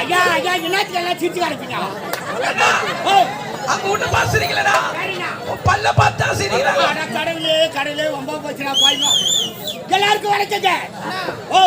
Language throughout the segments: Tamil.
ஐயா ஐயா என்னத்துக்கு எல்லாம் சிரிச்சு காணிப்பீங்க அங்க விட்டு பல்ல பார்த்தா அட கடவுளே கடவுளே ரொம்ப போச்சுடா பாய்ங்க எல்லாருக்கும் வணக்கங்க. ஓ.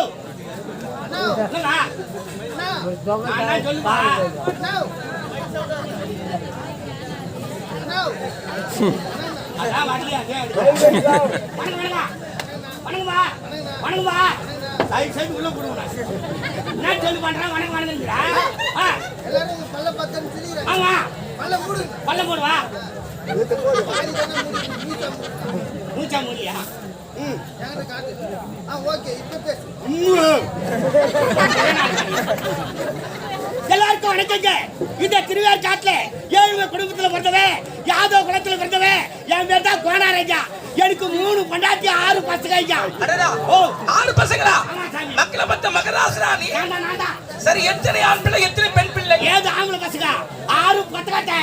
பல்ல போடுவா. மூச்சா மூடியா? எல்லாருக்கும் வணக்கங்க. இந்த திருவேர் காட்டுல ஏழு குடும்பத்துல பிறந்தவன் யாதவ குலத்துல பிறந்தவன் என் பேர் தான் கோணாரஞ்சா எனக்கு மூணு பொண்டாட்டி ஆறு பசங்க ஐயா ஓ ஆறு பசங்களா? மக்களை பத்த மகராசனா நீ. சரி எத்தனை ஆண் பிள்ளை எத்தனை பெண் பிள்ளை? ஏது ஆம்பளை பசங்க. ஆறு பத்து கட்ட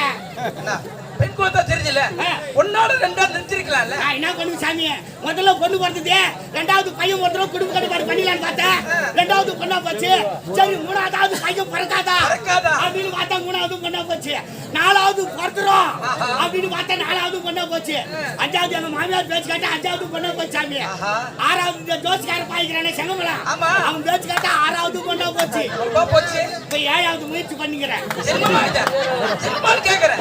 என்ன, பெண் கோத்தா தெரிஞ்சல ரெண்டா நான் என்ன பண்ணுவேன் சாமி? முதல்ல பொண்ணு பிறந்தது ரெண்டாவது பையன் ஒருத்தரும் குடும்ப கட்டுப்பாடு பண்ணிடலான்னு பார்த்தேன் ரெண்டாவது பொண்ணா போச்சு. சரி மூணாவது பையன் பிறக்காதா? அப்படின்னு பார்த்தா மூணாவது பொண்ணா போச்சு. நாலாவது பிறந்துரும் அப்படின்னு பார்த்தா நாலாவது பொண்ணா போச்சு. அஞ்சாவது எங்க மாமியார் பேச்சு கேட்டா அஞ்சாவது பொண்ணா போச்சு சாமி. ஆறாவது இந்த ஜோசிக்கார பாய்க்கிறானே செங்கமலம் ஆமா. அவன் பேச்சு கேட்டா ஆறாவது பொண்ணா போச்சு. இப்ப ஏழாவது முயற்சி பண்ணிக்கிறேன். கேக்குறேன்.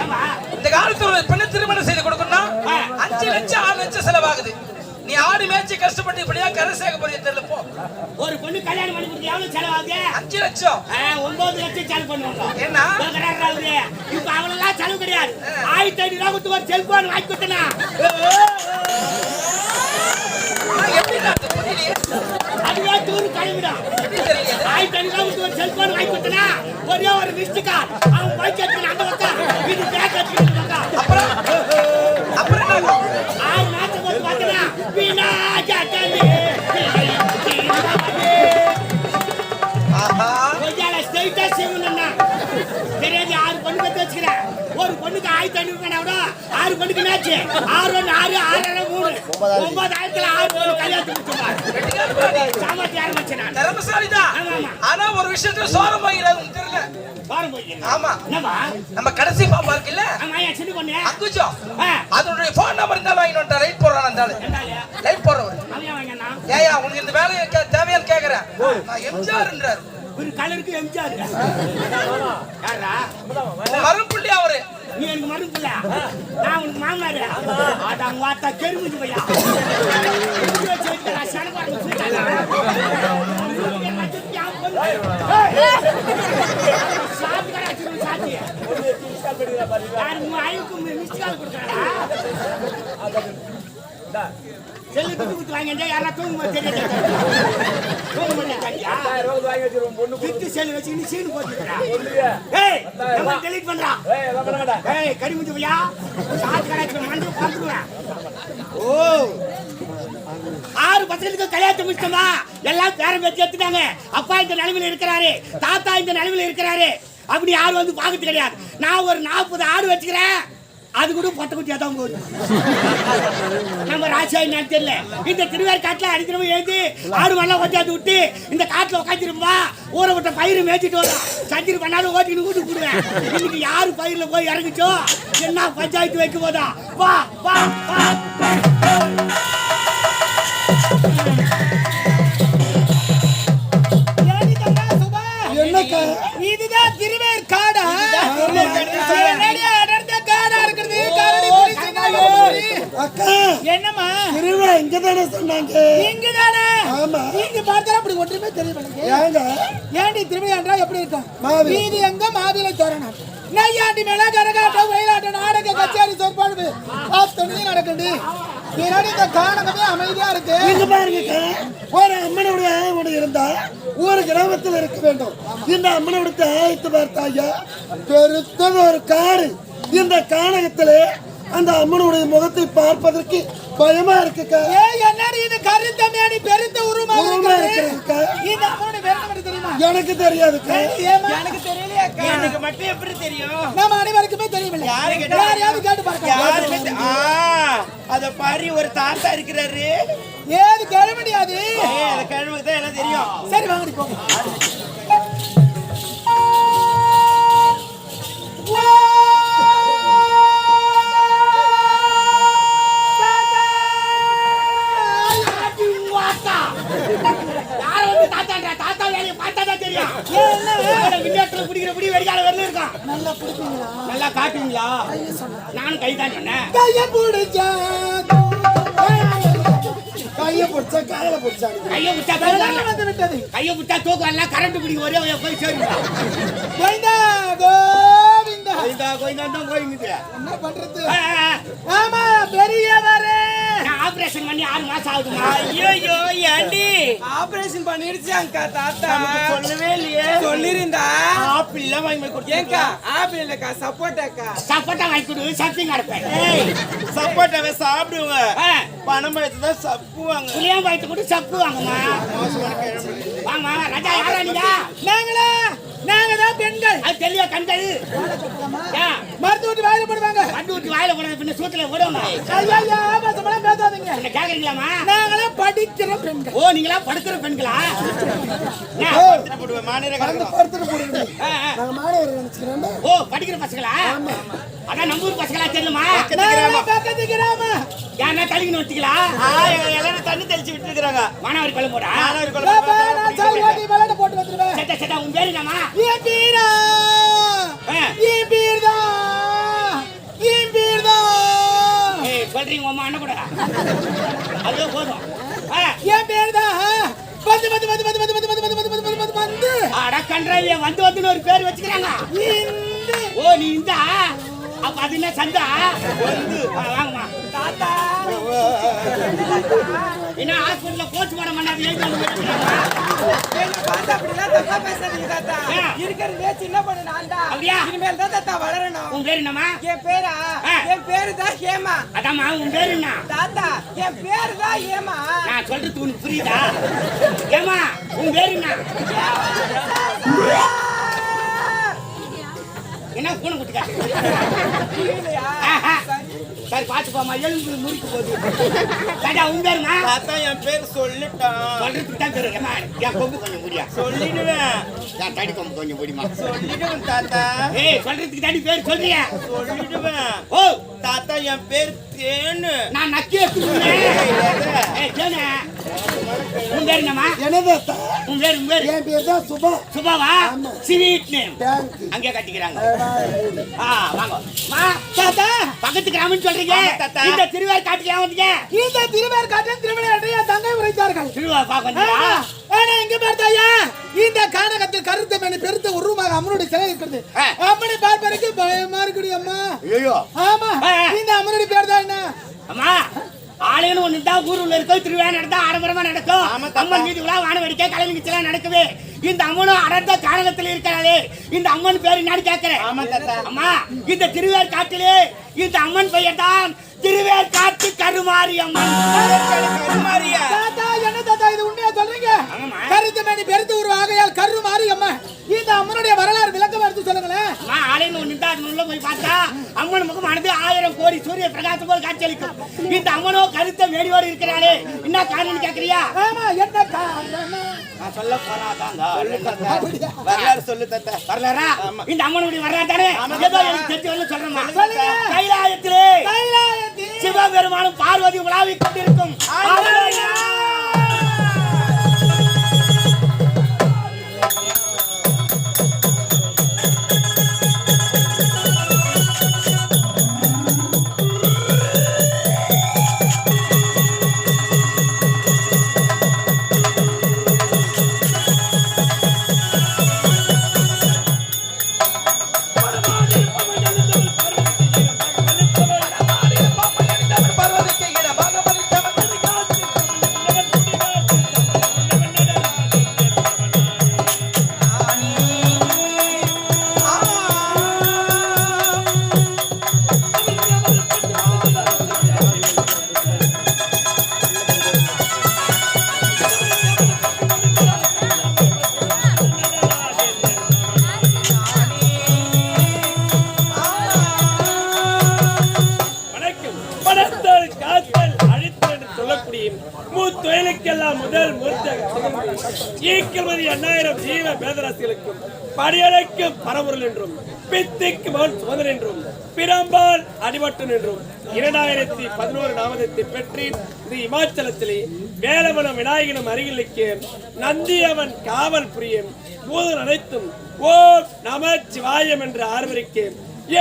இந்த காலத்துல ஒரு பெண்ணு திருமணம் செய்து கொடுக்கணும்னா. அஞ்சு லட்சம் ஆறு லட்சம் செலவாகுது. நீ ஆடு மேய்ச்சி கஷ்டப்பட்டு இப்படியா கரை சேர்க்க போறிய தெரியல போ. ஒரு பொண்ணு கல்யாணம் பண்ணி கொடுத்து எவ்வளவு செலவாகுது? அஞ்சு லட்சம். ஒன்பது லட்சம் செலவு பண்ணுவாங்க. என்ன? இப்ப அவளெல்லாம் செலவு கிடையாது. ஆயிரத்தி ஐநூறு ரூபாய் கொடுத்து ஒரு செல்போன் வாங்கி கொடுத்தனா ஆ, எப்படி நான் புரியலையே அதுவே டூர் கிளம்பிடும் எப்படி தெரியல ஒரு செல்போன் வாங்கி கொடுத்தனா ஒரே ஒரு மிஸ்டு கார் அவன் பைக் எடுத்து அந்த பக்கம் இது பேக் எடுத்து அப்புறம் அப்புறம் போட்டு பார்த்தனா வீணா தெரியாது ஆறு பொண்ணு வச்சுக்கிறேன் ஒரு பொண்ணுக்கு ஆயிரத்தி ஐநூறு ஆறு பொண்ணுக்கு மேட்ச் ஆறு ஒன்று ஆறு ஆறு ஒன்பதாயிரத்துல ஆறு பொண்ணு கல்யாணத்துக்கு ஆமா. ஆனா ஒரு விஷயத்துல சோரம் வாங்கிறாரு தெரியல? ஆமா. நம்ம கடைசி பாப்பா இருக்குல்ல? அதனுடைய போன் நம்பர் இருந்தா வாங்கிட்டு வந்துட்டா. லைட் போடுறான் ரெண்டாளு லைட் போடுறவர். ஏயா உனக்கு இந்த வேலையை கே- தேவையான்னு கேக்குறேன். நான் எம்ஜிஆர்ன்றாரு. ஒரு கலருக்கு எம்ஜிஆர். மறுபுள்ளி அவரு. மறுப்புல நான் உனக்கு மாமனாரு. அதான் வாத்தா கெருமுச்சு பையா செல்லு துட்டு கொடுத்து வாங்க யாரா தூங்க தெரியாது தூங்க விட்டு செல்லு வச்சு நீ சீனு போட்டுக்கிறா ஏய் நம்ம டெலீட் பண்றா. ஏய் கரிமுத்து பையா சாத்து ஓ. ஆறு பசங்களுக்கு கல்யாணத்தை முடிச்சோமா எல்லாம் பேரம் பேச்சு எடுத்துட்டாங்க. அப்பா இந்த நிலைமையில இருக்கிறாரு. தாத்தா இந்த நிலைமையில இருக்கிறாரு. அப்படி யாரும் வந்து பார்க்கறது கிடையாது. நான் ஒரு நாற்பது ஆடு வச்சுக்கிறேன். அது கூட பொட்டை குட்டியா தான் போகுது நம்ம ராசியாய் என்னன்னு தெரியல. இந்த திருவேர் காட்டுல அடிக்கிறவங்க எழுதி ஆடு வெள்ளம் கொண்டாந்து விட்டு இந்த காட்டுல உட்காந்துருப்பா ஊரை விட்ட பயிர் மேய்ச்சிட்டு வரும் சஞ்சரி பண்ணாலும் ஓட்டின்னு கூட்டு போடுவேன். இன்னைக்கு யாரு பயிரில் போய் இறங்குச்சோ? என்ன பஞ்சாயத்து வைக்க போதா? வா வா. இங்கதானே சொன்னாங்க. ஆமா. இங்க பார்த்தா அப்படி ஒன்றுமே தெரிய மாட்டேங்குது ஏங்க? ஏண்டி திருவிழா என்றா எப்படி இருக்கும். வீதி எங்க மாவிலை தோரணம்? நையாண்டி மேல கரகாட்டம் ஒயிலாட்டம் நாடக கச்சேரி சொற்பாடு ஆத்தொன்னு நடக்குது. பின்னாடி இந்த காணகமே அமைதியா இருக்கு. இங்க பாருங்க ஒரு அம்மனுடைய ஆயுடு இருந்தா ஒரு கிராமத்தில் இருக்க வேண்டும். இந்த அம்மனுடைய ஆயத்து பார்த்தாயா? பெருத்தது ஒரு காடு. இந்த கானகத்திலே அந்த அம்மனுடைய முகத்தை பார்ப்பதற்கு பயமா இருக்குக்கா. ஏய் என்னடி இது? கருத்த மேனி பெருத்த உருமா இந்த மூணு பேர் மட்டும் எனக்கு தெரியாதுக்கா. ஏமா எனக்கு எனக்கு மட்டும் எப்படி தெரியும்? நம்ம அனைவருக்குமே தெரியும் யாரு கேட்டா? யாரையாவது கேட்டு பாருங்க. யாருமே ஆ அத பாரி ஒரு தாத்தா இருக்கிறாரு. ஏது கிளம்பிடியாது ஏய் அத கிளம்புக்கு தான் எல்லாம் தெரியும். சரி வாங்கடி பிடிக்கிற பிடி வெடிக்கால வரல இருக்கான். நல்லா காட்டுவீங்களா? நானும் கை தான் சொன்னேன். கைய பிடிச்சா கையை பிடிச்சா காலை பிடிச்சா கையை வரல. வந்து விட்டது கையை விட்டா தூக்கம் வரல, கரண்ட் பிடிக்க ஒரே போய் சேருங்க. கோவிந்தா கோவிந்தா. என்ன பண்றது ஆ, ஆ, ஆ. ஆமா பெரியவரே நான் ஆபரேஷன் பண்ணி ஆறு மாசம் ஆகுதுமா? ஐயோ ஏண்டி? ஆபரேஷன் பண்ணிடுச்சாங்கக்கா தாத்தா. நமக்கு சொல்லவே இல்லையே. சொல்லிருந்தா? ஆப்பிள் எல்லாம் வாங்கி போய் ஏங்கா ஆப்பிள் இல்லக்கா சப்போட்டாக்கா? சப்போட்டா வாங்கி கொடு சப்பிங் அடைப்பேன் சப்போட்டாவை சாப்பிடுவேன் ஆ, பணம்பழத்தை தான் சப்புவாங்க. புளியாம் வயிற்று கூட சப்பு வாங்கம்மா வாங்கம்மா ராஜா யாரா நீங்க? அது தெளிவா கண்டது? மருந்து ஊட்டி வாயில போடுவாங்க. மருந்து ஊட்டி வாயில போடுறது பின்ன சூத்துல போடுவாங்க ஐயா ஆபாசமெல்லாம் பேசாதீங்க. என்ன கேக்குறீங்களாமா நாங்களே படிக்கிற பெண்கள். ஓ நீங்களா படுக்கிற பெண்களா? ஓ படிக்கிற பசங்களா? அதான் நம்ம ஊர் பசங்களா தெரியுமா பக்கத்து கிராமம் யாருன்னா கழுவின்னு வச்சுங்களா எல்லாரும் தண்ணி தெளிச்சு விட்டுருக்காங்க மாணவர் மாணவர் நான் சாவி ஓட்டி விளையாட போட்டு வந்துருவேன் சட்டா சட்டா உன் பேரு என்னம்மா என் பீரா ஆ. என் பீர்தா என் பீர்தா ஏய் சொல்றீங்க அண்ணன் கூட அதுவே போதும் ஆ, என் பேர்தா வந்து வந்து வந்து வந்து வந்து வந்து வந்து வந்து வந்து வந்து வந்து வந்து அட கன்றாவிய வந்து வந்துன்னு ஒரு பேர் வச்சுக்கிறாங்க ஓ நீ இந்தா அப்ப அது என்ன சந்தா? வந்து வாங்கம்மா. தாத்தா. என்ன ஹாஸ்பிடல்ல போஸ்ட் மார்டம் பண்ணாது சொல்ல என்ன பார்த்தா அப்படிலாம் தப்பா பேசாதீங்க தாத்தா. இருக்கிறதே சின்ன பொண்ணு நான் தான்? இனிமேல் தான் தாத்தா வளரணும். உன் பேர் என்னம்மா? என் பேரா. என் பேரு தான் ஹேமா. அதாம்மா உன் பேர் என்ன? தாத்தா என் பேரு தான் ஹேமா. நான் சொல்றது உனக்கு புரியுதா? ஏமா உன் பேர் என்ன? என்ன பூனை குட்டி காட்டு? புரியலையா? ஆஹா. சரி. பாத்து போமா எலும்பு முறிக்கு போகுது. ராஜா உன் பேருமா? தாத்தா என் பேர் சொல்லிட்டான். சொல்றதுக்கு தான் தெரியும் ஏம்மா, என் கொம்பு கொஞ்சம் முடியா? சொல்லிடுவேன். என் தடி கொம்பு கொஞ்சம் முடியுமா சொல்லிடுவேன் தாத்தா. ஏய் சொல்றதுக்கு தாண்டி பேர் சொல்றிய சொல்லிடுவேன். ஓ. தாத்தா என் பேர் தேனு. நான் நக்கி எடுத்துக்கிறேன் ஏய் தேனே. உன் பேர் என்னம்மா என்னது? உன் பேர் உன் பேர் என் பேர் தான் சுபா. சுபாவா? ஸ்வீட் நேம் தேங்க்யூ அங்கே கட்டிக்கிறாங்க. ஆ வாங்க. மா தாத்தா. பக்கத்து கிராமம்னு சொல்றீங்க. தாத்தா. இந்த திருவேர் காட்டுக்கு ஏன் வந்தீங்க? இந்த திருவேர் காட்டில் திருவிளையாட்டு என் தங்கை உரைத்தார்கள். திருவா பாக்க வந்தீங்களா இந்த கானகத்தில் கருத்த மேனி பெருத்த உருவமாக அம்மனுடைய சிலை இருக்கிறது. அம்மனை பார்ப்பதற்கு பயமா இருக்குடி அம்மா. ஐயோ ஆமா. இந்த அம்மனுடைய பேர் தான் என்ன? அம்மா. ஆலயம்னு ஒண்ணு தான் ஊருல இருக்கும் திருவிழா நடந்தா ஆடம்பரமா நடக்கும். அம்மன் மீது விழா வான வேடிக்கை கலை நிகழ்ச்சியெல்லாம் நடக்குது இந்த அம்மனும் அடர்ந்த கானகத்தில் இருக்கிறாளே. இந்த அம்மன் பேர் என்னன்னு கேட்கிறேன். ஆமா தாத்தா. அம்மா இந்த திருவேர் காட்டிலே இந்த அம்மன் பெயர் தான் திருவேர் காட்டு கருமாரி அம்மன். என்ன தாத்தா இது உண்மையா சொல்றீங்க. கருத்த மேனி பெருத்த உருவம் ஆகையால் கரு மாறி அம்மா இந்த அம்மனுடைய வரலாறு அம்மா ஆலயம் தான் அது உள்ள போய் பார்த்தா அம்மன் ஆயிரம் கோடி சூரிய பிரகாசம் போல் காட்சியளிக்கும். இந்த அம்மனோ கருத்த வேடியோடு இருக்கிறாளே என்ன காரணம் கேக்குறியா? ஆமா என்ன காரணம் நான் சொல்ல போறாதாங்க வரலாறு சொல்லு தாத்தா. வரலாறா? இந்த அம்மனுடைய வரலாறு தானே ஏதோ எனக்கு தெரிஞ்ச வரல சொல்றேம்மா சொல்லுங்க. கைலாயத்திலே கைலாயத்தில். சிவபெருமானும் பார்வதி உலாவிக் கொண்டிருக்கும். ஈக்கிரமதி எண்ணாயிரம் ஜீவ பேதராசிகளுக்கும் படியலைக்கும் பரமுரல் என்றும் பித்திக்கு மகன் சுமதன் என்றும் பிரம்பால் அடிபட்டன் என்றும் இரண்டாயிரத்தி பதினோரு நாமதத்தை பெற்று இது இமாச்சலத்திலே வேலவனம் விநாயகனும் அருகிலுக்கு நந்தியவன் காவல் புரியும் பூதன் அனைத்தும் ஓம் நம சிவாயம் என்று ஆர்வரிக்கு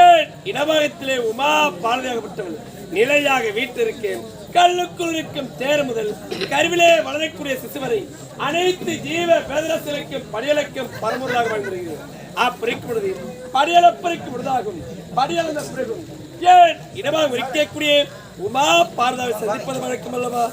ஏன் இடவகத்திலே உமா பாரதியாகப்பட்டவள். நிலையாக வீட்டிருக்கேன் கல்லுக்குள் இருக்கும் தேர் முதல் கருவிலே வளரக்கூடிய சிசுவரை அனைத்து ஜீவ பேதரசலுக்கும் படியலுக்கும் பரமுறையாக வாழ்ந்திருக்கிறது. அப்பறிக்கும் பொழுது படியலப்பறிக்கும் பொழுதாகும். படியலந்த பிறகும் ஏன் இடமாக இருக்கக்கூடிய உமா பாரதாவை சந்திப்பது வழக்கம் அல்லவா?